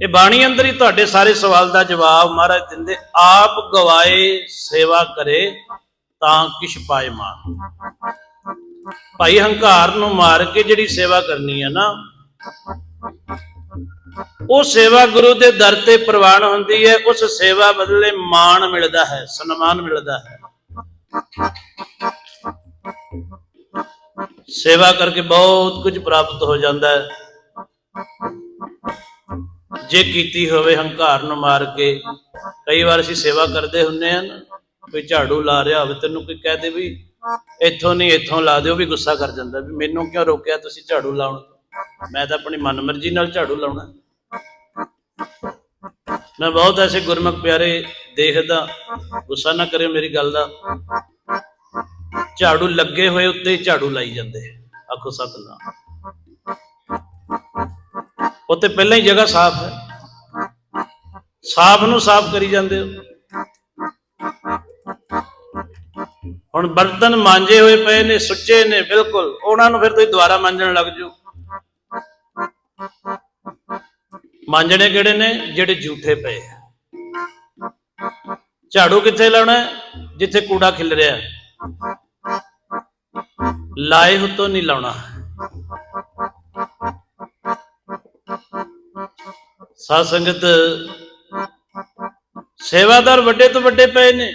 ਇਹ ਬਾਣੀ ਅੰਦਰ ਹੀ ਤੁਹਾਡੇ ਸਾਰੇ ਸਵਾਲ ਦਾ ਜਵਾਬ ਮਹਾਰਾਜ ਦਿੰਦੇ, ਆਪ ਗਵਾਏ ਸੇਵਾ ਕਰੇ ਤਾਂ ਕਿਛ ਪਾਏ ਮਾਨ। ਭਾਈ ਹੰਕਾਰ ਨੂੰ ਮਾਰ ਕੇ ਜਿਹੜੀ ਸੇਵਾ ਕਰਨੀ ਹੈ ਨਾ, ਉਹ ਸੇਵਾ ਗੁਰੂ ਦੇ ਦਰ ਤੇ ਪ੍ਰਵਾਨ ਹੁੰਦੀ ਹੈ, ਉਸ ਸੇਵਾ ਬਦਲੇ ਮਾਣ ਮਿਲਦਾ ਹੈ, ਸਨਮਾਨ ਮਿਲਦਾ ਹੈ। ਸੇਵਾ ਕਰਕੇ ਬਹੁਤ ਕੁਝ ਪ੍ਰਾਪਤ ਹੋ ਜਾਂਦਾ ਹੈ। ਜੇ ਕੀਤੀ ਹੋਵੇ ਹੰਕਾਰ ਨੂੰ ਮਾਰ ਕੇ, ਕਈ ਵਾਰ ਅਸੀਂ ਸੇਵਾ ਕਰਦੇ ਹੁੰਨੇ ਆ ਕੋਈ ਝਾੜੂ ਲਾ ਰਿਹਾ ਹੋਵੇ, ਤੈਨੂੰ ਕੋਈ ਕਹਿ ਦੇ ਵੀ ਇੱਥੋਂ ਨਹੀਂ, ਇੱਥੋਂ ਲਾ ਦਿਓ, ਵੀ ਗੁੱਸਾ ਕਰ ਜਾਂਦਾ ਵੀ ਮੈਨੂੰ ਕਿਉਂ ਰੋਕਿਆ ਤੁਸੀਂ ਝਾੜੂ ਲਾਉਣ ਤੋਂ? ਮੈਂ ਤਾਂ ਆਪਣੀ ਮਨਮਰਜ਼ੀ ਨਾਲ ਝਾੜੂ ਲਾਉਣਾ। ਮੈਂ ਬਹੁਤ ਐਸੇ ਗੁਰਮੁਖ ਪਿਆਰੇ ਦੇਖਦਾ, ਗੁੱਸਾ ਨਾ ਕਰਿਓ ਮੇਰੀ ਗੱਲ ਦਾ। ਝਾੜੂ ਲੱਗੇ ਹੋਏ ਉੱਤੇ ਝਾੜੂ ਲਾਈ ਜਾਂਦੇ, ਆਖੋ ਸਤਨਾਮ। ਉੱਤੇ ਪਹਿਲਾਂ ਹੀ ਜਗ੍ਹਾ ਸਾਫ਼ ਹੈ। ਸਾਫ਼ ਨੂੰ ਸਾਫ਼ ਕਰੀ ਜਾਂਦੇ ਹੋ। ਹੁਣ ਬਰਤਨ ਮਾਂਜੇ ਹੋਏ ਪਏ ਨੇ, ਸੁੱਚੇ ਨੇ, ਬਿਲਕੁਲ। ਉਹਨਾਂ ਨੂੰ ਫਿਰ ਤੁਸੀਂ ਦੁਬਾਰਾ ਮਾਂਜਣ ਲੱਗ ਜਾਓ। ਮਾਂਜਣੇ ਕਿਹੜੇ ਨੇ? ਜਿਹੜੇ ਝੂਠੇ ਪਏ ਆ। ਝਾੜੂ ਕਿੱਥੇ ਲਾਉਣਾ ਜਿੱਥੇ ਕੂੜਾ ਖਿਲ ਰਿਹਾ ਲਾਏ ਹੁਤੋਂ ਨਹੀਂ ਲਾਉਣਾ। ਸਾਧ ਸੰਗਤ, ਸੇਵਾਦਾਰ ਵੱਡੇ ਤੋਂ ਵੱਡੇ ਪਏ ਨੇ।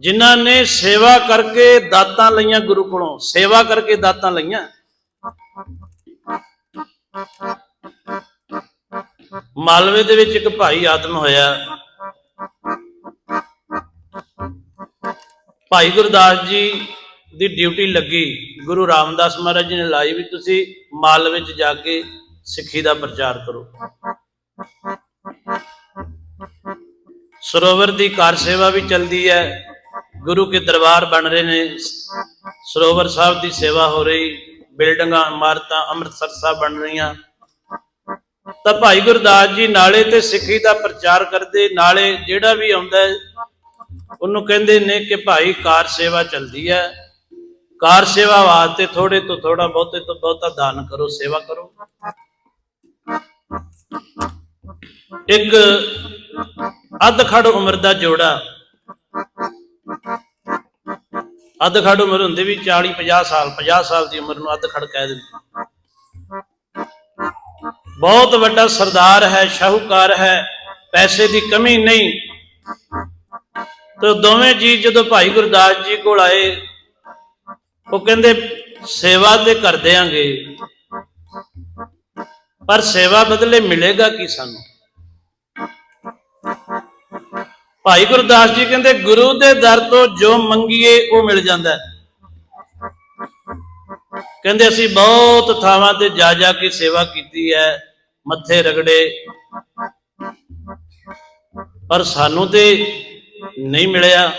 ਜਿਨ੍ਹਾਂ ਨੇ ਸੇਵਾ ਕਰਕੇ ਦਾਤਾਂ ਲਈਆਂ ਗੁਰੂ ਕੋਲੋਂ, ਸੇਵਾ ਕਰਕੇ ਦਾਤਾਂ ਲਈਆਂ। ਮਾਲਵੇ ਦੇ ਵਿੱਚ ਇੱਕ ਭਾਈ ਆਤਮ ਹੋਇਆ। ਭਾਈ ਗੁਰਦਾਸ ਜੀ ਦੀ ਡਿਊਟੀ ਲੱਗੀ। ਗੁਰੂ ਰਾਮਦਾਸ ਮਹਾਰਾਜ ਜੀ ਨੇ ਲਾਈ ਵੀ ਤੁਸੀਂ ਮਾਲਵੇ ਵਿੱਚ ਜਾ ਕੇ ਸਿੱਖੀ ਦਾ ਪ੍ਰਚਾਰ ਕਰੋ। ਸਰੋਵਰ ਦੀ ਕਾਰ ਸੇਵਾ ਵੀ ਚੱਲਦੀ ਹੈ। ਗੁਰੂ ਕੇ ਦਰਬਾਰ ਬਣ ਰਹੇ ਨੇ। ਸਰੋਵਰ ਸਾਹਿਬ ਦੀ ਸੇਵਾ ਹੋ ਰਹੀ। ਬਿਲਡਿੰਗਾਂ, ਇਮਾਰਤਾਂ ਅੰਮ੍ਰਿਤਸਰ ਸਾਹਿਬ ਬਣ ਰਹੀਆਂ। ਤਾਂ ਭਾਈ ਗੁਰਦਾਸ ਜੀ ਨਾਲੇ ਤੇ ਸਿੱਖੀ ਦਾ ਪ੍ਰਚਾਰ ਕਰਦੇ, ਨਾਲੇ ਜਿਹੜਾ ਵੀ ਆਉਂਦਾ ਉਹਨੂੰ ਕਹਿੰਦੇ ਨੇ ਕਿ ਭਾਈ ਕਾਰ ਸੇਵਾ ਚੱਲਦੀ ਹੈ। ਕਾਰ ਸੇਵਾ ਵਾਸਤੇ ਥੋੜੇ ਤੋਂ ਥੋੜਾ ਬਹੁਤੇ ਤੋਂ ਬਹੁਤਾ ਦਾਨ ਕਰੋ, ਸੇਵਾ ਕਰੋ। ਇੱਕ ਅੱਧ ਉਮਰ ਦਾ ਜੋੜਾ। ਅੱਧ ਉਮਰ ਹੁੰਦੀ ਵੀ 40 50 ਸਾਲ 50 ਸਾਲ ਦੀ ਉਮਰ ਨੂੰ ਅੱਧ ਖੜ ਕਹਿ ਦਿੰਦੇ ਬਹੁਤ ਵੱਡਾ ਸਰਦਾਰ ਹੈ, ਸ਼ਾਹੂਕਾਰ ਹੈ, ਪੈਸੇ ਦੀ ਕਮੀ ਨਹੀਂ। ਤੇ ਦੋਵੇਂ ਜੀ ਜਦੋਂ ਭਾਈ ਗੁਰਦਾਸ ਜੀ ਕੋਲ ਆਏ, ਉਹ ਕਹਿੰਦੇ, ਸੇਵਾ ਤੇ ਕਰ ਦਿਆਂਗੇ। ਪਰ ਸੇਵਾ ਬਦਲੇ ਮਿਲੇਗਾ ਕੀ ਸਾਨੂੰ? ਭਾਈ ਗੁਰਦਾਸ ਜੀ ਕਹਿੰਦੇ, ਗੁਰੂ ਦੇ ਦਰ ਤੋਂ ਜੋ ਮੰਗੀਏ ਉਹ ਮਿਲ ਜਾਂਦਾ ਕਹਿੰਦੇ, ਅਸੀਂ ਬਹੁਤ ਥਾਵਾਂ ਤੇ ਜਾ ਜਾ ਕੇ ਸੇਵਾ ਕੀਤੀ ਹੈ, ਮੱਥੇ ਰਗੜੇ। ਪਰ ਸਾਨੂੰ ਤੇ ਨਹੀਂ ਮਿਲਿਆ।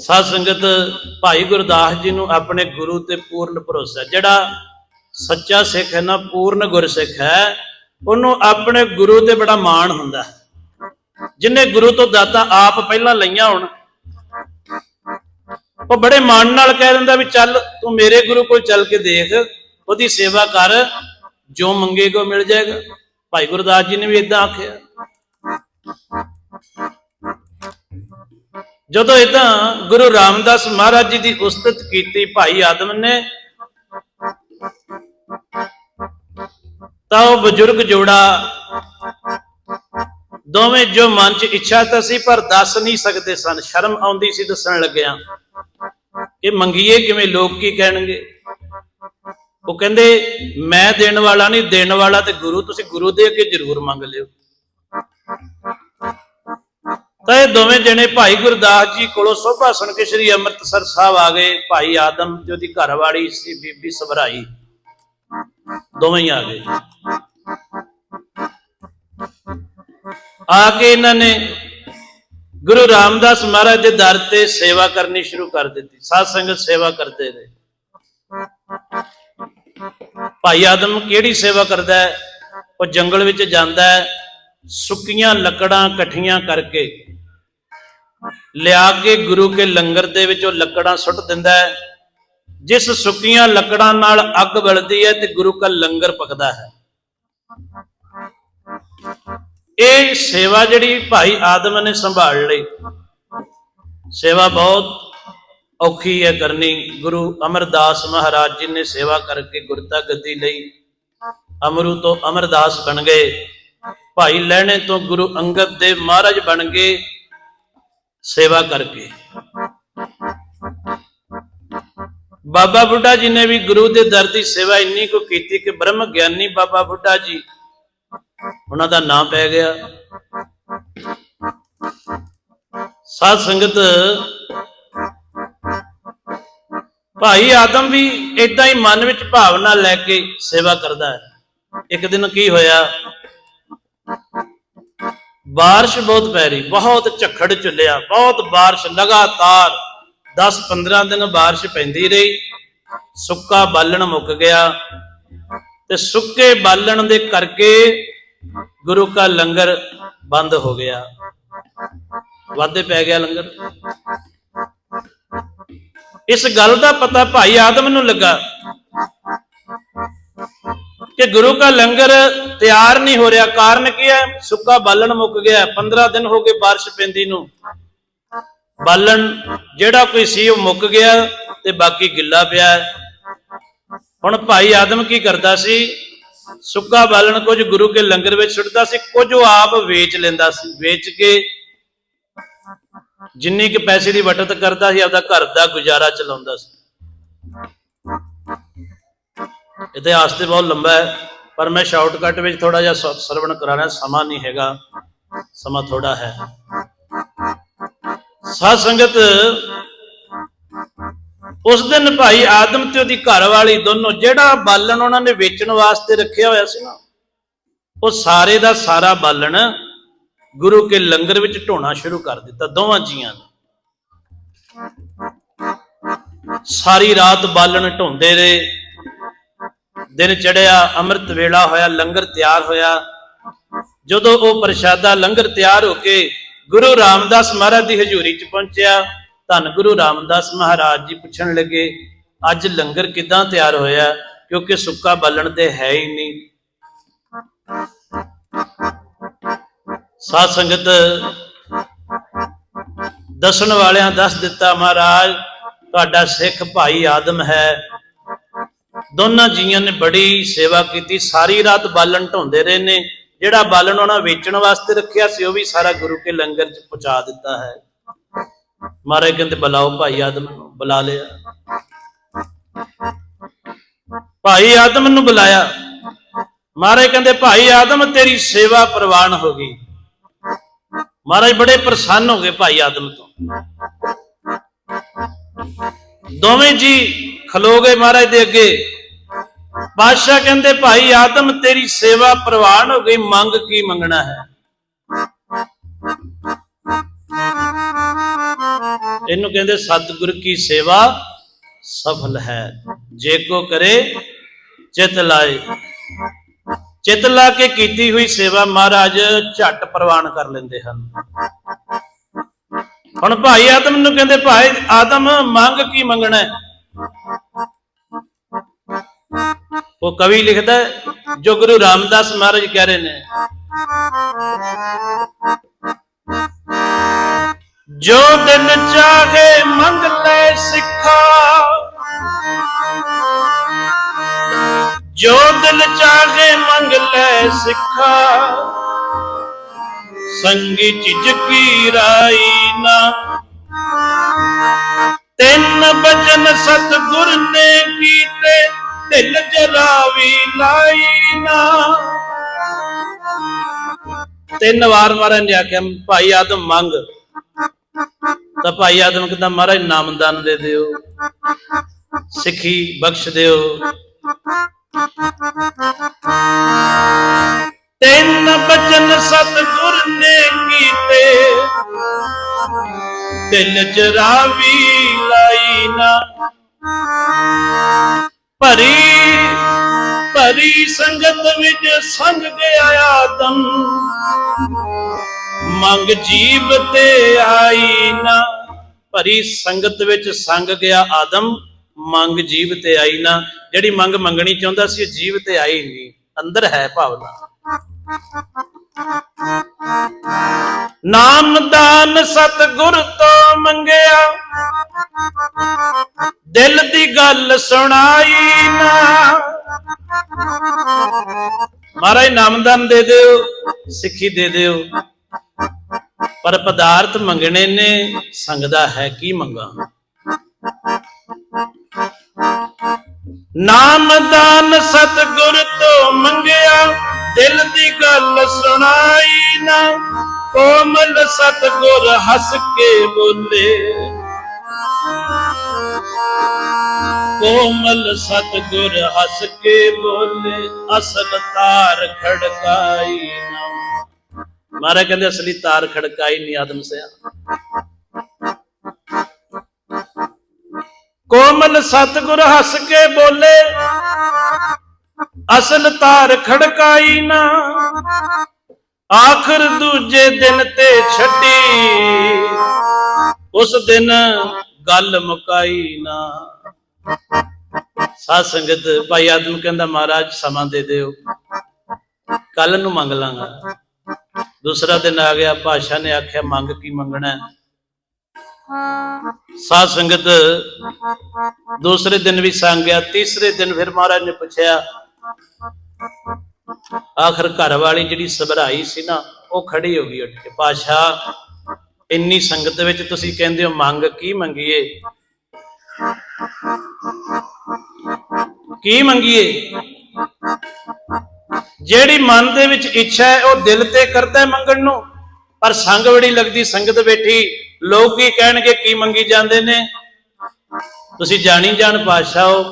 ਸਾਧ ਸੰਗਤ ਭਾਈ ਗੁਰਦਾਸ ਜੀ ਨੂੰ ਆਪਣੇ ਗੁਰੂ ਤੇ ਪੂਰਨ ਭਰੋਸਾ ਜਿਹੜਾ ਸੱਚਾ ਸਿੱਖ ਹੈ ਨਾ, ਪੂਰਨ ਗੁਰਸਿੱਖ ਹੈ, ਉਹਨੂੰ ਆਪਣੇ ਗੁਰੂ ਤੇ ਬੜਾ ਮਾਣ ਹੁੰਦਾ ਹੈ। ਜਿਨੇ ਗੁਰੂ ਤੋਂ ਦਾਤਾ ਆਪ ਪਹਿਲਾਂ ਲਈਆਂ ਹੋਣ, ਉਹ ਬੜੇ ਮਾਣ ਨਾਲ ਕਹਿ ਦਿੰਦਾ ਵੀ ਚੱਲ, ਤੂੰ ਮੇਰੇ ਗੁਰੂ ਕੋਲ ਚੱਲ ਕੇ ਦੇਖ, ਉਹਦੀ ਸੇਵਾ ਕਰ, ਜੋ ਮੰਗੇਗਾ ਮਿਲ ਜਾਏਗਾ। ਭਾਈ ਗੁਰਦਾਸ ਜੀ ਨੇ ਵੀ ਇਦਾਂ ਆਖਿਆ। ਜਦੋਂ ਇਦਾਂ ਗੁਰੂ ਰਾਮਦਾਸ ਮਹਾਰਾਜ ਜੀ ਦੀ ਉਸਤਤ ਕੀਤੀ ਭਾਈ ਆਦਮ ਨੇ ਤਾਂ ਉਹ ਬਜ਼ੁਰਗ ਜੋੜਾ ਦੋਵੇਂ ਜੋ ਮਨ 'ਚ ਇੱਛਾ ਤਾਂ ਸੀ, ਪਰ ਦੱਸ ਨਹੀਂ ਸਕਦੇ ਸਨ। ਸ਼ਰਮ ਆਉਂਦੀ ਸੀ ਦੱਸਣ ਲੱਗਿਆ ਕਿ ਮੰਗੀਏ ਕਿਵੇਂ, ਲੋਕ ਕੀ ਕਹਿਣਗੇ? ਉਹ ਕਹਿੰਦੇ, ਮੈਂ ਦੇਣ ਵਾਲਾ ਨਹੀਂ, ਦੇਣ ਵਾਲਾ ਤੇ ਗੁਰੂ, ਤੁਸੀਂ ਗੁਰੂ ਦੇ ਅੱਗੇ ਜ਼ਰੂਰ ਮੰਗ ਲਿਓ। ਤਾਂ ਇਹ ਦੋਵੇਂ ਜਣੇ ਭਾਈ ਗੁਰਦਾਸ ਜੀ ਕੋਲੋਂ ਸੋਭਾ ਸੁਣ ਕੇ ਸ੍ਰੀ ਅੰਮ੍ਰਿਤਸਰ ਸਾਹਿਬ ਆ ਗਏ। ਭਾਈ ਆਦਮ ਜੋ ਦੀ ਘਰਵਾਲੀ ਸੀ, ਬੀਬੀ ਸਭਰਾਈ ਦੋਵੇਂ ਹੀ ਆ ਗਏ। ਆ ਕੇ ਇਹਨਾਂ ਨੇ ਗੁਰੂ ਰਾਮਦਾਸ ਮਹਾਰਾਜ ਦੇ ਦਰ ਤੇ ਸੇਵਾ ਕਰਨੀ ਸ਼ੁਰੂ ਕਰ ਦਿੱਤੀ। ਸਾਧ ਸੰਗਤ ਸੇਵਾ ਕਰਦੇ ਰਹੇ। ਭਾਈ ਆਦਮ ਕਿਹੜੀ ਸੇਵਾ ਕਰਦਾ ਹੈ? ਉਹ ਜੰਗਲ ਵਿੱਚ ਜਾਂਦਾ ਹੈ, ਸੁੱਕੀਆਂ ਲੱਕੜਾਂ ਇਕੱਠੀਆਂ ਕਰਕੇ ਲਿਆ ਕੇ ਗੁਰੂ ਕੇ ਲੰਗਰ ਦੇ ਵਿੱਚ ਉਹ ਲੱਕੜਾਂ ਸੁੱਟ ਦਿੰਦਾ ਹੈ। ਜਿਸ ਸੁੱਕੀਆਂ ਲੱਕੜਾਂ ਨਾਲ ਅੱਗ ਬਲਦੀ ਹੈ ਤੇ ਗੁਰੂ ਕਾ ਲੰਗਰ ਪਕਦਾ ਹੈ। ਇਹ ਸੇਵਾ ਜਿਹੜੀ ਭਾਈ ਆਦਮ ਨੇ ਸੰਭਾਲ ਲਈ। ਸੇਵਾ ਬਹੁਤ ਔਖੀ ਹੈ ਕਰਨੀ। ਗੁਰੂ ਅਮਰਦਾਸ ਮਹਾਰਾਜ ਜੀ ਨੇ ਸੇਵਾ ਕਰਕੇ ਗੁਰਤਾ ਗੱਦੀ ਲਈ। ਅਮਰੂ ਤੋਂ ਅਮਰਦਾਸ ਬਣ ਗਏ। ਭਾਈ ਲਹਿਣੇ ਤੋਂ ਗੁਰੂ ਅੰਗਦ ਦੇ ਮਹਾਰਾਜ ਬਣ ਗਏ ਸੇਵਾ ਕਰਕੇ। ਬਾਬਾ ਬੁੱਢਾ ਜੀ ਨੇ ਵੀ ਗੁਰੂ ਦੇ ਦਰ ਦੀ ਸੇਵਾ ਇੰਨੀ ਕੋ ਕੀਤੀ ਕਿ ਬ੍ਰਹਮ ਗਿਆਨੀ ਬਾਬਾ ਬੁੱਢਾ ਜੀ, ਉਹਨਾਂ ਦਾ ਨਾਮ ਪੈ ਗਿਆ। ਸਾਧ ਸੰਗਤ, ਭਾਈ ਆਦਮ ਵੀ ਇਦਾਂ ਹੀ ਮਨ ਵਿੱਚ ਭਾਵਨਾ ਲੈ ਕੇ ਸੇਵਾ ਕਰਦਾ ਹੈ। ਇੱਕ ਦਿਨ ਕੀ ਹੋਇਆ? ਬਾਰਿਸ਼ ਬਹੁਤ ਪੈ ਰਹੀ, ਬਹੁਤ ਝੱਖੜ ਚੁੱਲਿਆ ਬਹੁਤ ਬਾਰਿਸ਼ ਲਗਾਤਾਰ। 10-15 ਦਿਨ ਬਾਰਿਸ਼ ਪੈਂਦੀ ਰਹੀ, ਸੁੱਕਾ ਬਾਲਣ ਮੁੱਕ ਗਿਆ ਤੇ ਸੁੱਕੇ ਬਾਲਣ ਦੇ ਕਰਕੇ ਗੁਰੂ ਕਾ ਲੰਗਰ ਬੰਦ ਹੋ ਗਿਆ। ਵਾਧੇ ਪੈ ਗਿਆ ਲੰਗਰ। ਇਸ ਗੱਲ ਦਾ ਪਤਾ ਭਾਈ ਆਦਮ ਨੂੰ ਲੱਗਾ ਕਿ ਗੁਰੂ ਕਾ ਲੰਗਰ ਤਿਆਰ ਨਹੀਂ ਹੋ ਰਿਹਾ। ਕਾਰਨ ਕੀ ਹੈ? ਸੁੱਕਾ ਬਾਲਣ ਮੁੱਕ ਗਿਆ। 15 ਦਿਨ ਹੋ ਗਏ ਬਾਰਿਸ਼ ਪੈਂਦੀ ਨੂੰ। ਬਾਲਣ, ਜਿਹੜਾ ਕੋਈ ਸੀ ਉਹ ਮੁੱਕ ਗਿਆ ਤੇ ਬਾਕੀ ਗਿੱਲਾ ਪਿਆ। ਹੁਣ ਭਾਈ ਆਦਮ ਕੀ ਕਰਦਾ ਸੀ? ਸੁੱਕਾ ਬਾਲਣ ਕੁਝ ਗੁਰੂ ਕੇ ਲੰਗਰ ਵਿੱਚ ਸੁੱਟਦਾ ਸੀ, ਕੁਝ ਉਹ ਆਪ ਵੇਚ ਲੈਂਦਾ ਸੀ, ਵੇਚ ਕੇ ਜਿੰਨੀ ਕਿ ਪੈਸੇ ਦੀ ਬਚਤ ਕਰਦਾ ਸੀ, ਆਪਦਾ ਘਰ ਦਾ ਗੁਜ਼ਾਰਾ ਚਲਾਉਂਦਾ ਸੀ। ਇਤਿਹਾਸ ਤੇ ਬਹੁਤ ਲੰਬਾ ਹੈ, ਪਰ ਮੈਂ ਸ਼ਾਰਟਕਟ ਵਿੱਚ ਥੋੜਾ ਜਿਹਾ ਸਰਵਣ ਕਰਾ ਰਿਹਾ ਸਮਾਂ ਨਹੀਂ ਹੈਗਾ, ਸਮਾਂ ਥੋੜਾ ਹੈ। ਸਾਧ ਸੰਗਤ, ਉਸ ਦਿਨ ਭਾਈ ਆਦਮ ਤੇ ਉਹਦੀ ਘਰ ਵਾਲੀ ਦੋਨੋਂ ਜਿਹੜਾ ਬਾਲਣ ਉਹਨਾਂ ਨੇ ਵੇਚਣ ਵਾਸਤੇ ਰੱਖਿਆ ਹੋਇਆ ਸੀ ਨਾ, ਉਹ ਸਾਰੇ ਦਾ ਸਾਰਾ ਬਾਲਣ ਗੁਰੂ ਕੇ ਲੰਗਰ ਵਿੱਚ ਢੋਣਾ ਸ਼ੁਰੂ ਕਰ ਦਿੱਤਾ ਦੋਵਾਂ ਜੀਆਂ ਨੇ। ਸਾਰੀ ਰਾਤ ਬਾਲਣ ਢੋਂਦੇ ਰਹੇ, ਦਿਨ ਚੜਿਆ, ਅੰਮ੍ਰਿਤ ਵੇਲਾ ਹੋਇਆ, ਲੰਗਰ ਤਿਆਰ ਹੋਇਆ। ਜਦੋਂ ਉਹ ਪ੍ਰਸ਼ਾਦਾ ਲੰਗਰ ਤਿਆਰ ਹੋ ਕੇ ਗੁਰੂ ਰਾਮਦਾਸ ਮਹਾਰਾਜ ਦੀ ਹਜ਼ੂਰੀ ਚ ਪਹੁੰਚਿਆ। ਧੰਨ ਗੁਰੂ ਰਾਮਦਾਸ ਮਹਾਰਾਜ ਜੀ ਪੁੱਛਣ ਲੱਗੇ, ਅੱਜ ਲੰਗਰ ਕਿਦਾਂ ਤਿਆਰ ਹੋਇਆ? ਕਿਉਂਕਿ ਸੁੱਕਾ ਬਾਲਣ ਤੇ ਹੈ ਹੀ ਨਹੀਂ। ਸਾਧ ਸੰਗਤ ਦੱਸਣ ਵਾਲਿਆਂ ਦੱਸ ਦਿੱਤਾ, ਮਹਾਰਾਜ, ਤੁਹਾਡਾ ਸਿੱਖ ਭਾਈ ਆਦਮ ਹੈ। ਦੋਨਾਂ ਜੀਆਂ ਨੇ ਬੜੀ ਸੇਵਾ ਕੀਤੀ, ਸਾਰੀ ਰਾਤ ਬਾਲਣ ਢੋਂਦੇ ਰਹੇ ਨੇ। ਜਿਹੜਾ ਬਾਲਣ ਉਹਨਾਂ ਵੇਚਣ ਵਾਸਤੇ ਰੱਖਿਆ ਸੀ, ਉਹ ਵੀ ਸਾਰਾ ਗੁਰੂ ਕੇ ਲੰਗਰ 'ਚ ਪਹੁੰਚਾ ਦਿੱਤਾ ਹੈ। ਮਹਾਰਾਜ ਕਹਿੰਦੇ, ਬੁਲਾਓ ਭਾਈ ਆਦਮ ਨੂੰ, ਬੁਲਾ ਲਿਆ। ਭਾਈ ਆਦਮ ਨੂੰ ਬੁਲਾਇਆ। ਮਹਾਰਾਜ ਕਹਿੰਦੇ, ਭਾਈ ਆਦਮ, ਤੇਰੀ ਸੇਵਾ ਪ੍ਰਵਾਨ ਹੋ ਗਈ। ਮਹਾਰਾਜ ਬੜੇ ਪ੍ਰਸੰਨ ਹੋ ਗਏ ਭਾਈ ਆਦਮ ਤੋਂ। ਦੋਵੇਂ ਜੀ ਖਲੋ ਗਏ ਮਹਾਰਾਜ ਦੇ ਅੱਗੇ। ਬਾਦਸ਼ਾਹ ਕਹਿੰਦੇ, ਭਾਈ ਆਦਮ, ਤੇਰੀ ਸੇਵਾ ਪ੍ਰਵਾਨ ਹੋ ਗਈ, ਮੰਗ ਕੀ ਮੰਗਣਾ ਹੈ? ਇਹਨੂੰ ਕਹਿੰਦੇ, ਸਤਿਗੁਰ ਕੀ ਸੇਵਾ ਸਫਲ ਹੈ। ਜੇ ਕੋ ਕਰੇ, ਚਿਤ ਲਾਏ। ਚਿਤ ਲਾ ਕੇ ਕੀਤੀ ਹੋਈ ਸੇਵਾ ਮਹਾਰਾਜ ਝਟ ਪ੍ਰਵਾਨ ਕਰ ਲੈਂਦੇ ਹਨ। ਹੁਣ ਭਾਈ ਆਦਮ ਨੂੰ ਕਹਿੰਦੇ, ਭਾਈ ਆਦਮ, ਮੰਗ ਕੀ ਮੰਗਣਾ ਹੈ ਉਹ ਕਵੀ ਲਿਖਦਾ ਹੈ, ਜੋ ਗੁਰੂ ਰਾਮਦਾਸ ਮਹਾਰਾਜ ਕਹਿ ਰਹੇ ਨੇ ਜੋ ਦਿਨ ਚਾਹੇ ਮੰਗ ਲੈ ਸਿੱਖਾ ਜੋ ਦਿਲ ਚਾਹੇ ਮੰਗ ਲੈ ਸਿੱਖਾ ਸੰਗੀ ਝਿਜਕੀ ਰਾਈ ਨਾ ਤਿੰਨ ਬਚਨ ਸਤਗੁਰ ਨੇ ਕੀਤੇ ਦਿਲ ਜਰਾ ਵੀ ਲਾਈ ਨਾ। ਤਿੰਨ ਵਾਰ ਮਹਾਰਾਜ ਨੇ ਆਖਿਆ, ਭਾਈ ਆਦਮ ਮੰਗ। ਤਾਂ ਭਾਈ ਆਦਮ ਕਹਿੰਦਾ, ਮਹਾਰਾਜ, ਨਾਮਦਾਨ ਦੇ ਦਿਓ, ਸਿੱਖੀ ਬਖਸ਼ ਦਿਓ। ਤਿੰਨ ਬਚਨ ਸਤਗੁਰ ਨੇ ਕੀਤੇ। ਤਿੰਨ ਚਰਾਵੀ ਲਾਈ ਨਾ। ਭਰੀ ਭਰੀ ਸੰਗਤ ਵਿੱਚ ਸੰਗ ਗਿਆ ਆਦਮ ਮੰਗ ਜੀਵ ਤੇ ਆਈ ਨਾ, ਭਰੀ ਸੰਗਤ ਵਿੱਚ ਸੰਗ ਗਿਆ ਆਦਮ। ਮੰਗ ਜੀਵ ਤੇ ਆਈ ਨਾ, ਜਿਹੜੀ ਮੰਗ ਮੰਗਣੀ ਚਾਹੁੰਦਾ ਸੀ ਉਹ ਜੀਵ ਤੇ ਆਈ ਨਹੀਂ, ਅੰਦਰ ਹੈ ਭਾਵਨਾ। ਨਾਮਦਾਨ ਸਤਿਗੁਰ ਤੋਂ ਮੰਗਿਆ। ਦਿਲ ਦੀ ਗੱਲ ਸੁਣਾਈ ਨਾ। ਮਹਾਰਾਜ ਨਾਮਦਾਨ ਦੇ ਦਿਓ, ਸਿੱਖੀ ਦੇ ਦਿਓ। ਪਰ ਪਦਾਰਥ ਮੰਗਣੇ ਨੇ ਸੰਗਦਾ ਹੈ ਕੀ ਮੰਗਾ? ਨਾਮਦਾਨ ਸਤਿਗੁਰ ਤੋਂ ਮੰਗਿਆ, ਦਿਲ ਦੀ ਗੱਲ ਸੁਣਾਈ ਨਾ ਕੋਮਲ ਸਤਿਗੁਰ ਹੱਸ ਕੇ ਬੋਲੇ। ਕੋਮਲ ਸਤਿਗੁਰ ਹੱਸ ਕੇ ਬੋਲੇ, ਅਸਲ ਤਾਰ ਖੜਕਾਈ ਨਾ। ਮਹਾਰਾਜ ਕਹਿੰਦੇ, ਅਸਲੀ ਤਾਰ ਖੜਕਾਈ ਨਹੀਂ ਆਦਮ ਸਿਆ। ਕੋਮਲ ਸਤਿਗੁਰ ਹੱਸ ਕੇ ਬੋਲੇ, ਅਸਲ ਤਾਰ ਖੜਕਾਈ ਨਾ। ਆਖਰ ਦੂਜੇ ਦਿਨ ਤੇ ਛੱਡੀ। ਉਸ ਦਿਨ ਗੱਲ ਮੁਕਾਈ ਨਾ। ਸਾਧ ਸੰਗਤ, ਭਾਈ ਆਦਮ ਕਹਿੰਦਾ, ਮਹਾਰਾਜ, ਸਮਾਂ ਦੇ ਦਿਓ। ਕੱਲ ਨੂੰ ਮੰਗ ਲਾਂਗਾ। ਦੂਸਰਾ ਦਿਨ ਆ ਗਿਆ, ਭਾਸ਼ਾ ਨੇ ਆਖਿਆ, ਮੰਗ ਕੀ ਮੰਗਣਾ ਹੈ? ਸਾਧ ਸੰਗਤ ਦੂਸਰੇ ਦਿਨ ਵੀ ਸੰਗ ਗਿਆ, ਤੀਸਰੇ ਦਿਨ ਫਿਰ ਮਹਾਰਾਜ ਨੇ ਪੁੱਛਿਆ ਆਖਰ ਘਰ ਵਾਲੀ ਜਿਹੜੀ ਸਭਰਾਈ ਸੀ ਨਾ, ਉਹ ਖੜੀ ਹੋ ਗਈ ਉੱਠ ਕੇ। ਪਾਸ਼ਾ ਇੰਨੀ ਸੰਗਤ ਵਿੱਚ ਤੁਸੀਂ ਕਹਿੰਦੇ ਹੋ, ਮੰਗ ਕੀ ਮੰਗੀਏ? ਕੀ ਮੰਗੀਏ? ਜਿਹੜੀ ਮਨ ਦੇ ਵਿੱਚ ਇੱਛਾ ਹੈ, ਉਹ ਦਿਲ ਤੇ ਕਰਦਾ ਮੰਗਣ ਨੂੰ। ਪਰ ਸੰਗ ਬੜੀ ਲੱਗਦੀ, ਸੰਗਤ ਬੈਠੀ। ਲੋਕ ਕੀ ਕਹਿਣਗੇ, ਕੀ ਮੰਗੀ ਜਾਂਦੇ ਨੇ? ਤੁਸੀਂ ਜਾਣੀ ਜਾਣ ਪਾਤਸ਼ਾਹੋ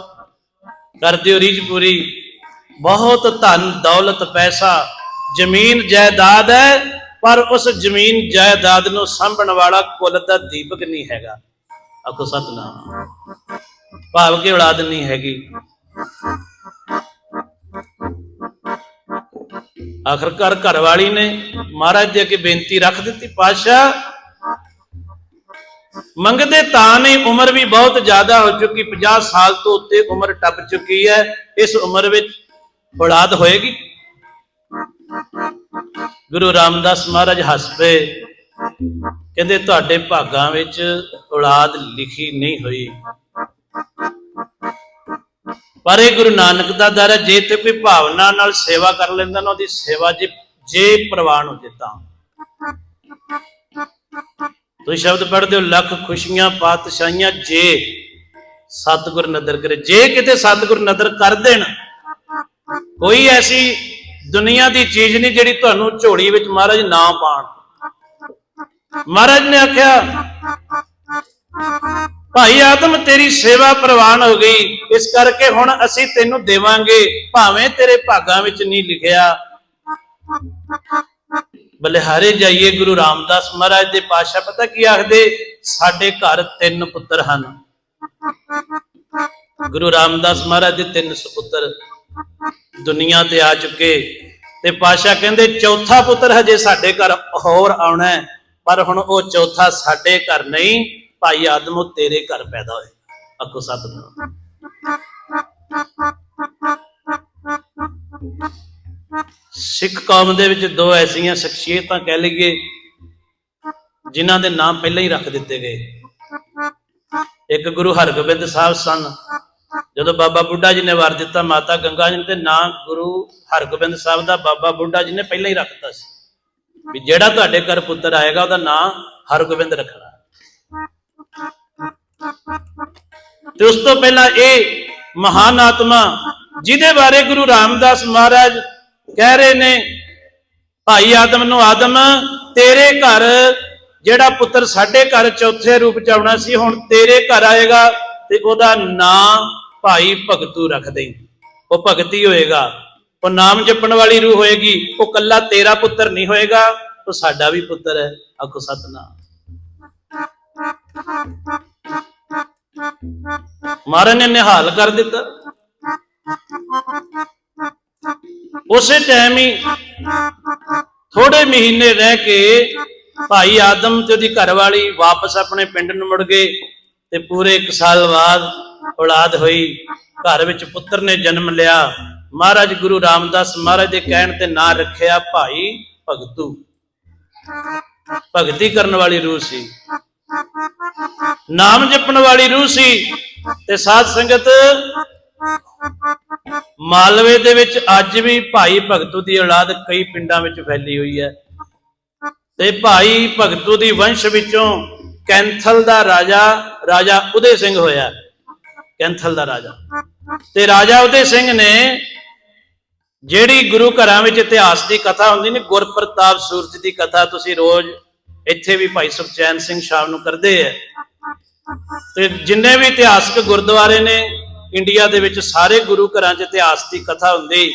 ਕਰਦੇ ਹੋ ਰੀਝ ਪੂਰੀ। ਬਹੁਤ ਧਨ, ਦੌਲਤ, ਪੈਸਾ, ਜ਼ਮੀਨ, ਜਾਇਦਾਦ ਹੈ, ਪਰ ਉਸ ਜ਼ਮੀਨ, ਜਾਇਦਾਦ ਨੂੰ ਸਾਂਭਣ ਵਾਲਾ ਕੁੱਲ ਦਾ ਦੀਪਕ ਨਹੀਂ ਹੈਗਾ। ਆਖੋ ਸਤਨਾਮ। ਭਾਵ ਕਿ ਔਲਾਦ ਨਹੀਂ ਹੈਗੀ। ਆਖਰਕਾਰ ਘਰ ਵਾਲੀ ਨੇ ਮਹਾਰਾਜ ਦੇ ਅੱਗੇ ਬੇਨਤੀ ਰੱਖ ਦਿੱਤੀ, ਪਾਤਸ਼ਾਹ, ਮੰਗਦੇ ਤਾਂ ਨਹੀਂ, ਉਮਰ ਵੀ ਬਹੁਤ ਜ਼ਿਆਦਾ ਹੋ ਚੁੱਕੀ 50 ਸਾਲ ਤੋਂ ਉੱਤੇ ਉਮਰ ਟੱਪ ਚੁੱਕੀ ਹੈ। ਇਸ ਉਮਰ ਵਿੱਚ ਔਲਾਦ ਹੋਏਗੀ? ਗੁਰੂ ਰਾਮਦਾਸ ਮਹਾਰਾਜ ਹੱਸ ਪਏ ਕਹਿੰਦੇ ਤੁਹਾਡੇ ਭਾਗਾਂ ਵਿੱਚ ਔਲਾਦ ਲਿਖੀ ਨਹੀਂ ਹੋਈ। ਪਰ ਇਹ ਗੁਰੂ ਨਾਨਕ ਦਾ ਦਰ ਜੇ ਤੇ ਕੋਈ ਭਾਵਨਾ ਨਾਲ ਸੇਵਾ ਕਰ ਲੈਂਦਾ ਨਾ ਉਹਦੀ ਸੇਵਾ ਜੇ ਜੇ ਪ੍ਰਵਾਨ ਹੋ ਜੇ ਤਾਂ। ਤੁਸੀਂ ਸ਼ਬਦ ਪੜ੍ਹਦੇ ਹੋ, ਲੱਖ ਖੁਸ਼ੀਆਂ, ਪਾਤਸ਼ਾਹੀਆਂ ਜੇ ਸਤਿਗੁਰ ਨਦਰ ਕਰੇ। ਜੇ ਕਿਤੇ ਸਤਿਗੁਰ ਨਦਰ ਕਰ ਦੇਣ ਕੋਈ ਐਸੀ ਦੁਨੀਆ ਦੀ ਚੀਜ਼ ਨਹੀਂ ਜਿਹੜੀ ਤੁਹਾਨੂੰ ਝੋਲੀ ਵਿੱਚ ਮਹਾਰਾਜ ਨਾ ਪਾਣ। ਮਹਾਰਾਜ ਨੇ ਆਖਿਆ, ਭਾਈ ਆਦਮ ਤੇਰੀ ਸੇਵਾ ਪ੍ਰਵਾਨ ਹੋ ਗਈ। ਇਸ ਕਰਕੇ ਹੁਣ ਅਸੀਂ ਤੈਨੂੰ ਦੇਵਾਂਗੇ। ਭਾਵੇਂ ਤੇਰੇ ਭਾਗਾਂ ਵਿੱਚ ਨਹੀਂ ਲਿਖਿਆ। ਬਲਿਹਾਰੇ ਜਾਈਏ ਗੁਰੂ ਰਾਮਦਾਸ ਮਹਾਰਾਜ ਦੇ ਪਾਸ਼ਾ ਪਤਾ ਕੀ ਆਖਦੇ? ਸਾਡੇ ਘਰ ਤਿੰਨ ਪੁੱਤਰ ਹਨ। ਗੁਰੂ ਰਾਮਦਾਸ ਮਹਾਰਾਜ ਦੇ ਤਿੰਨ ਸੁਪੁੱਤਰ। ਦੁਨੀਆ ਤੇ ਆ ਚੁੱਕੇ। ਤੇ ਪਾਸ਼ਾ ਕਹਿੰਦੇ, ਚੌਥਾ ਪੁੱਤਰ ਹਜੇ ਸਾਡੇ ਘਰ ਹੋਰ ਆਉਣਾ ਪਰ ਹੁਣ ਉਹ ਚੌਥਾ ਸਾਡੇ ਘਰ ਨਹੀਂ, ਭਾਈ ਆਦਮ ਤੇਰੇ ਘਰ ਪੈਦਾ ਹੋਏ ਅੱਗੋ ਸਤਿਨਾਮ ਸਿੱਖ ਕੌਮ ਦੇ ਵਿੱਚ ਦੋ ਐਸੀਆਂ ਸ਼ਖਸੀਅਤਾਂ ਕਹਿ ਲਈਏ, ਜਿਨ੍ਹਾਂ ਦੇ ਨਾਮ ਪਹਿਲਾਂ ਹੀ ਰੱਖ ਦਿੱਤੇ ਗਏ। ਇੱਕ ਗੁਰੂ ਹਰਗੋਬਿੰਦ ਸਾਹਿਬ ਸਨ ਜਦੋਂ ਬਾਬਾ ਬੁੱਢਾ ਜੀ ਨੇ ਵਾਰ ਦਿੱਤਾ ਮਾਤਾ ਗੰਗਾ ਜੀ ਨੇ ਤੇ ਨਾਂ ਗੁਰੂ ਹਰਗੋਬਿੰਦ ਸਾਹਿਬ ਦਾ ਬਾਬਾ ਬੁੱਢਾ ਜੀ ਨੇ ਪਹਿਲਾਂ ਹੀ ਰੱਖਤਾ ਸੀ। ਵੀ ਜਿਹੜਾ ਤੁਹਾਡੇ ਘਰ ਪੁੱਤਰ ਆਏਗਾ, ਉਹਦਾ ਨਾਂ ਹਰਗੋਬਿੰਦ ਰੱਖਣਾ। ਤੇ ਉਸ ਤੋਂ ਪਹਿਲਾਂ ਇਹ ਮਹਾਨ ਆਤਮਾ ਜਿਹਦੇ ਬਾਰੇ ਗੁਰੂ ਰਾਮਦਾਸ ਮਹਾਰਾਜ ਕਹਿ ਰਹੇ ਨੇ, ਭਾਈ ਆਦਮ ਨੂੰ ਆਦਮ, ਤੇਰੇ ਘਰ ਜਿਹੜਾ ਪੁੱਤਰ ਸਾਡੇ ਘਰ ਚੌਥੇ ਰੂਪ ਚ ਆਉਣਾ ਸੀ, ਹੁਣ ਤੇਰੇ ਘਰ ਆਏਗਾ ਤੇ ਉਹਦਾ ਨਾਂ ਭਾਈ ਭਗਤੂ ਰੱਖ ਦੇਈ। ਉਹ ਭਗਤੀ ਹੋਏਗਾ, ਉਹ ਨਾਮ ਜਪਣ ਵਾਲੀ ਰੂਹ ਹੋਏਗੀ, ਉਹ ਕੱਲਾ ਤੇਰਾ ਪੁੱਤਰ ਨਹੀਂ ਹੋਏਗਾ, ਉਹ ਸਾਡਾ ਵੀ ਪੁੱਤਰ ਹੈ, ਆਖੋ ਸਤਨਾਮ। ਮਹਾਰਾਜ ਨੇ ਨਿਹਾਲ ਕਰ ਦਿੱਤਾ। ਉਸੇ ਟਾਈਮ ਹੀ ਥੋੜੇ ਮਹੀਨੇ ਰਹਿ ਕੇ ਭਾਈ ਆਦਮ ਤੇ ਉਹਦੀ ਘਰਵਾਲੀ ਵਾਪਸ ਆਪਣੇ ਪਿੰਡ ਨੂੰ ਮੁੜ ਗਏ। ਤੇ ਪੂਰੇ 1 ਸਾਲ ਬਾਅਦ ਔਲਾਦ ਹੋਈ। ਘਰ ਵਿੱਚ ਪੁੱਤਰ ਨੇ ਜਨਮ ਲਿਆ। ਮਹਾਰਾਜ ਗੁਰੂ ਰਾਮਦਾਸ ਮਹਾਰਾਜ ਦੇ ਕਹਿਣ ਤੇ ਨਾਂ ਰੱਖਿਆ ਭਾਈ ਭਗਤੂ। ਭਗਤੀ ਕਰਨ ਵਾਲੀ ਰੂਹ ਸੀ। ਨਾਮ ਜਪਣ ਵਾਲੀ ਰੂਹ ਸੀ ਤੇ ਸਾਧ ਸੰਗਤ ਮਾਲਵੇ ਦੇ ਵਿੱਚ ਅੱਜ ਵੀ ਭਾਈ ਭਗਤੂ ਦੀ ਔਲਾਦ ਕਈ ਪਿੰਡਾਂ ਵਿੱਚ ਫੈਲੀ ਹੋਈ ਹੈ। ਤੇ ਭਾਈ ਭਗਤੂ ਦੀ ਵੰਸ਼ ਵਿੱਚੋਂ ਕੈਂਥਲ ਦਾ ਰਾਜਾ ਰਾਜਾ ਉਦੇ ਸਿੰਘ ਹੋਇਆ। ਕੈਂਥਲ ਦਾ ਰਾਜਾ। ਤੇ ਰਾਜਾ ਉਦੇ ਸਿੰਘ ਨੇ ਜਿਹੜੀ ਗੁਰੂ ਘਰਾਂ ਵਿੱਚ ਇਤਿਹਾਸ ਦੀ ਕਥਾ ਹੁੰਦੀ ਨੇ, ਗੁਰਪ੍ਰਤਾਪ ਸੂਰਜ ਦੀ ਕਥਾ, ਤੁਸੀਂ ਰੋਜ਼ ਇੱਥੇ ਵੀ ਭਾਈ ਸੁਖਚੈਨ ਸਿੰਘ ਸ਼ਾਮ ਨੂੰ ਕਰਦੇ ਆ। ਤੇ ਜਿੰਨੇ ਵੀ ਇਤਿਹਾਸਕ ਗੁਰਦੁਆਰੇ ਨੇ, ਇੰਡੀਆ ਦੇ ਵਿੱਚ ਸਾਰੇ ਗੁਰੂ ਘਰਾਂ 'ਚ ਇਤਿਹਾਸ ਦੀ ਕਥਾ ਹੁੰਦੀ।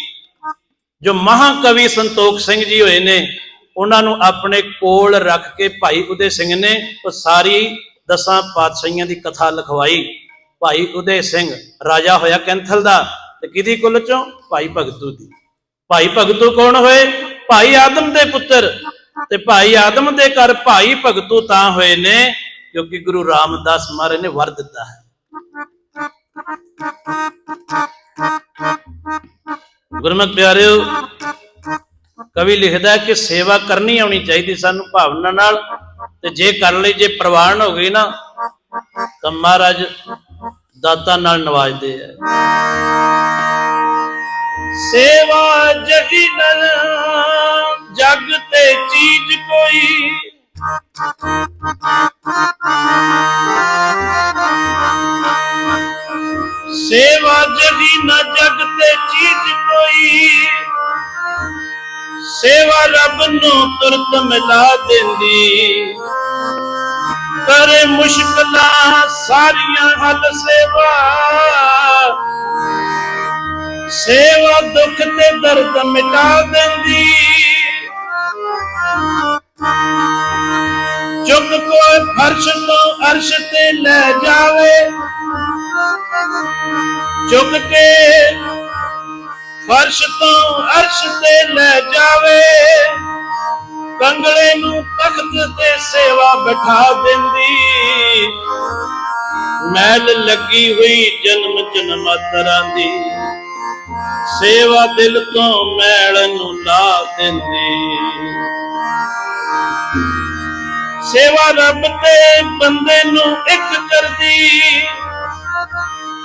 ਜੋ ਮਹਾਕਵੀ ਸੰਤੋਖ ਸਿੰਘ ਜੀ ਹੋਏ ਨੇ ਉਹਨਾਂ ਨੂੰ ਆਪਣੇ ਕੋਲ ਰੱਖ ਕੇ ਭਾਈ ਉਦੇ ਸਿੰਘ ਨੇ ਉਹ ਸਾਰੀ ਦਸਾਂ ਪਾਤਸ਼ਾਹੀਆਂ ਦੀ ਕਥਾ ਲਿਖਵਾਈ। ਭਾਈ ਉਦੇ ਸਿੰਘ ਰਾਜਾ ਹੋਇਆ ਕੈਂਥਲ ਦਾ ਤੇ ਕਿਹਦੀ ਕੁੱਲ ਚੋਂ? ਭਾਈ ਭਗਤੂ ਦੀ। ਭਾਈ ਭਗਤੂ ਕੌਣ ਹੋਏ? ਭਾਈ ਆਦਮ ਦੇ ਪੁੱਤਰ। ਤੇ ਭਾਈ ਆਦਮ ਦੇ ਘਰ ਭਾਈ ਭਗਤੂ ਤਾਂ ਹੋਏ ਨੇ ਕਿਉਂਕਿ ਗੁਰੂ ਰਾਮਦਾਸ ਮਹਾਰਾਜ ਨੇ ਵਰ ਦਿੱਤਾ ਹੈ। ਗੁਰਮਤਿ ਪਿਆਰਿਓ ਕਵੀ ਲਿਖਦਾ ਹੈ ਕਿ ਸੇਵਾ ਕਰਨੀ ਆਉਣੀ ਚਾਹੀਦੀ ਸਾਨੂੰ ਭਾਵਨਾ ਨਾਲ ਤੇ ਜੇ ਕਰ ਲਈ, ਜੇ ਪ੍ਰਵਾਨ ਹੋ ਗਈ ਨਾ, ਤਾਂ ਮਹਾਰਾਜ ਦਾਤਾ ਨਾਲ ਨਵਾਜਦੇ ਆ। ਸੇਵਾ ਜਗੀ ਨਲ ਜਗ ਤੇ ਚੀਜ਼ ਕੋਈ। ਸੇਵਾ ਜਹੀ ਨਾ ਜਗ ਤੇ ਚੀਜ਼ ਕੋਈ। ਸੇਵਾ ਰੱਬ ਨੂੰ ਤੁਰਤ ਮਿਲਾ ਦਿੰਦੀ। ਕਰੇ ਮੁਸ਼ਕਲਾਂ ਸਾਰੀਆਂ ਹੱਲ ਸੇਵਾ। ਸੇਵਾ ਦੁੱਖ ਤੇ ਦਰਦ ਮਿਟਾ ਦਿੰਦੀ। ਚੁੱਕ ਕੋਈ ਫਰਸ਼ ਤੋਂ ਅਰਸ਼ ਤੇ ਲੈ ਜਾਵੇ। ਚੁੱਕ ਕੇ ਫਰਸ਼ ਤੋਂ ਅਰਸ਼ ਤੇ ਲੈ ਜਾਵੇ। ਕੰਗਲੇ ਨੂੰ ਤਖਤ ਤੇ ਸੇਵਾ ਬਿਠਾ ਦਿੰਦੀ। ਮੈਲ ਲੱਗੀ ਹੋਈ ਜਨਮ ਜਨਮਾਤਰਾਂ ਦੀ। ਸੇਵਾ ਦਿਲ ਤੋਂ ਮੈਲ ਨੂੰ ਲਾ ਦਿੰਦੀ। ਸੇਵਾ ਰੱਬ ਤੇ ਬੰਦੇ ਨੂੰ ਇੱਕ ਕਰਦੀ।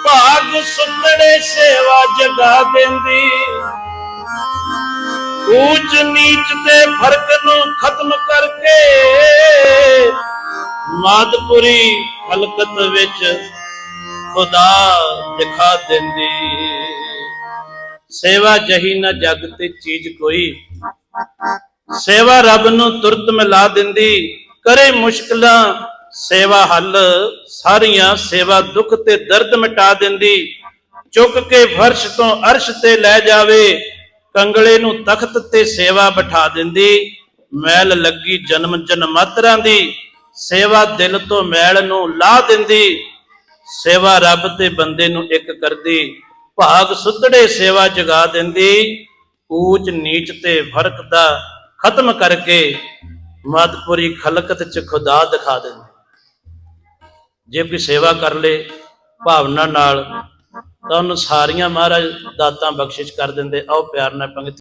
ਭਾਗ ਸੁੰਦੜੇ ਸੇਵਾ ਜਗਾ ਦਿੰਦੀ। ਊਚ ਨੀਚ ਦੇ ਫ਼ਰਕ ਨੂੰ ਖਤਮ ਕਰਕੇ ਮਾਦਪੁਰੀ ਖਲਕਤ ਵਿੱਚ ਖੁਦਾ ਦਿਖਾ ਦਿੰਦੀ। ਸੇਵਾ ਜਹੀ ਨਾ ਜਗ ਤੇ ਚੀਜ਼ ਕੋਈ। ਸੇਵਾ ਰੱਬ ਨੂੰ ਤੁਰਤ ਮਿਲਾ ਦਿੰਦੀ। ਕਰੇ ਮੁਸ਼ਕਲਾਂ ਸੇਵਾ ਹੱਲ, ਸਾਰੀਆਂ ਸੇਵਾ ਦੁੱਖ ਤੇ ਦਰਦ ਮਿਟਾ ਦਿੰਦੀ। ਚੁੱਕ ਕੇ ਫਰਸ਼ ਤੋਂ ਅਰਸ਼ ਤੇ ਲੈ ਜਾਵੇ, ਕੰਗਲੇ ਨੂੰ ਤਖਤ ਤੇ ਸੇਵਾ ਬਿਠਾ ਦਿੰਦੀ। ਮੈਲ ਲੱਗੀ ਜਨਮ ਜਨਮਾਤਰਾਂ ਦੀ, ਸੇਵਾ ਦਿਲ ਤੋਂ ਮੈਲ ਨੂੰ ਲਾ ਦਿੰਦੀ। ਸੇਵਾ ਰੱਬ ਤੇ ਬੰਦੇ ਨੂੰ ਇੱਕ ਕਰਦੀ, ਭਾਗ ਸੁਧੜੇ ਸੇਵਾ ਜਗਾ ਦਿੰਦੀ। ਊਚ ਨੀਚ ਤੇ ਫ਼ਰਕ ਦਾ ਖਤਮ ਕਰਕੇ ਮਦਪੁਰੀ ਖਲਕਤ ਚ ਖੁਦਾ ਦਿਖਾ ਦਿੰਦੀ। ਜੇ ਕੋਈ ਸੇਵਾ ਕਰ ਲੇ ਭਾਵਨਾ ਨਾਲ, ਤਾਂ ਉਹਨੂੰ ਸਾਰੀਆਂ ਮਹਾਰਾਜ ਦਾਤਾਂ ਬਖਸ਼ਿਸ਼ ਕਰ ਦਿੰਦੇ, ਆਓ ਪਿਆਰ ਨਾਲ ਪੰਗਤੀ